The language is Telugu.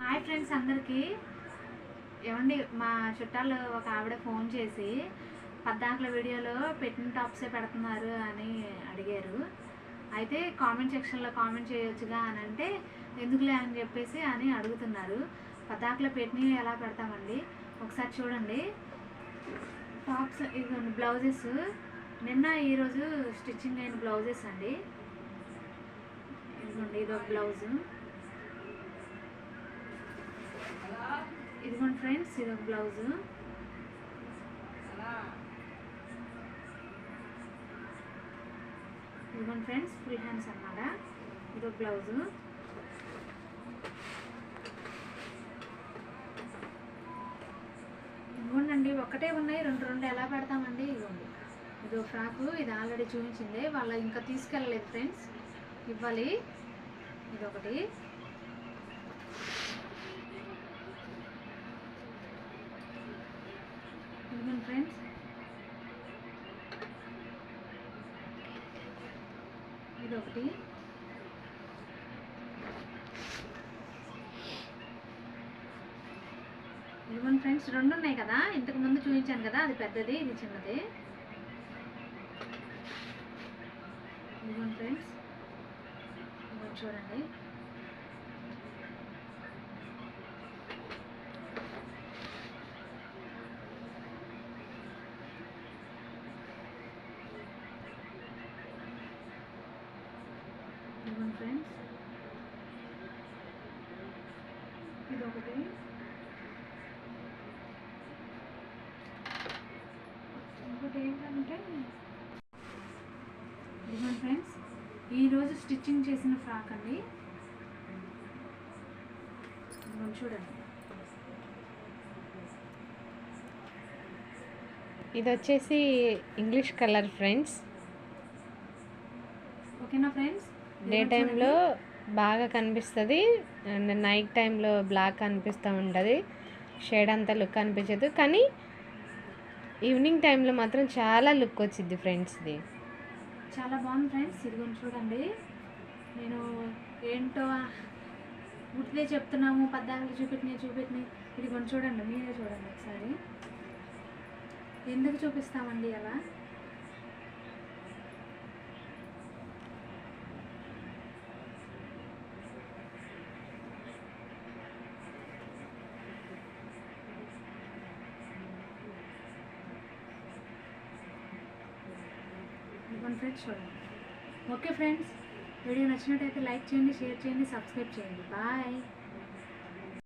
హాయ్ ఫ్రెండ్స్ అందరికీ. ఏమండి మా చుట్టాలు ఒక ఆవిడ ఫోన్ చేసి పద్దాకల వీడియోలో పెట్టిన టాప్సే పెడుతున్నారు అని అడిగారు. అయితే కామెంట్ సెక్షన్లో కామెంట్ చేయొచ్చుగా అని అంటే ఎందుకులే అని చెప్పేసి అని అడుగుతున్నారు. పద్దాకలో పెట్టినవి ఎలా పెడతామండి? ఒకసారి చూడండి. టాప్స్ ఇదిగోండి బ్లౌజెస్. నిన్న ఈరోజు స్టిచ్చింగ్ అయిన బ్లౌజెస్ అండి. ఇదిగోండి ఇది ఒక బ్లౌజు. ఇదిగోండి ఫ్రెండ్స్ ఇది ఒక బ్లౌజు. ఇదిగోండి ఫ్రెండ్స్ ఫుల్ హ్యాండ్స్ అన్నమాట. ఇది ఒక బ్లౌజు. ఇదిగోండి ఒకటే ఉన్నాయి రెండు రెండు ఎలా పెడతామండి? ఇదిగోండి. ఇది ఒక ఫ్రాకు ఇది ఆల్రెడీ చూపించింది. వాళ్ళ ఇంకా తీసుకెళ్ళలేదు ఫ్రెండ్స్. ఇవ్వాలి. ఇదొకటి. ఇదిగోండి ఫ్రెండ్స్ ఇదొకటి ఇదిగోండి ఫ్రెండ్స్ రెండు ఉన్నాయి కదా? ఇంతకు ముందు చూపించాను కదా అది పెద్దది ఇది చిన్నది. ఇదిగోండి ఫ్రెండ్స్ చూడండి ఇదిగోండి ఫ్రెండ్స్ ఇదొకటి. ఇంకోటి ఏంటంటే ఇదిగోండి ఫ్రెండ్స్ ఈరోజు స్టిచ్చింగ్ చేసిన ఫ్రాక్ అండి. చూడండి. ఇది వచ్చేసి ఇంగ్లీష్ కలర్ ఫ్రెండ్స్. ఓకేనా ఫ్రెండ్స్? డే టైంలో బాగా కనిపిస్తుంది. అండ్ నైట్ టైంలో బ్లాక్ కనిపిస్తూ ఉంటుంది. షేడ్ అంతా లుక్ అనిపించదు. కానీ ఈవినింగ్ టైంలో మాత్రం చాలా లుక్ వచ్చింది ఫ్రెండ్స్ ఇది చాలా బాగుంది ఫ్రెండ్స్. ఇదిగోండి చూడండి. నేను ఏంటో ఉట్టిదే చెప్తున్నాము. పద్దాకులు చూపెట్టినాయి చూపెట్టినాయి. ఇదిగోండి చూడండి. మీరే చూడండి ఒకసారి. ఎందుకు చూపిస్తామండి అలా? ఇదిగోండి ఫ్రెండ్స్ చూడండి ఓకే ఫ్రెండ్స్ వీడియో నచ్చినట్టయితే లైక్ చేయండి షేర్ చేయండి సబ్స్క్రైబ్ చేయండి. బాయ్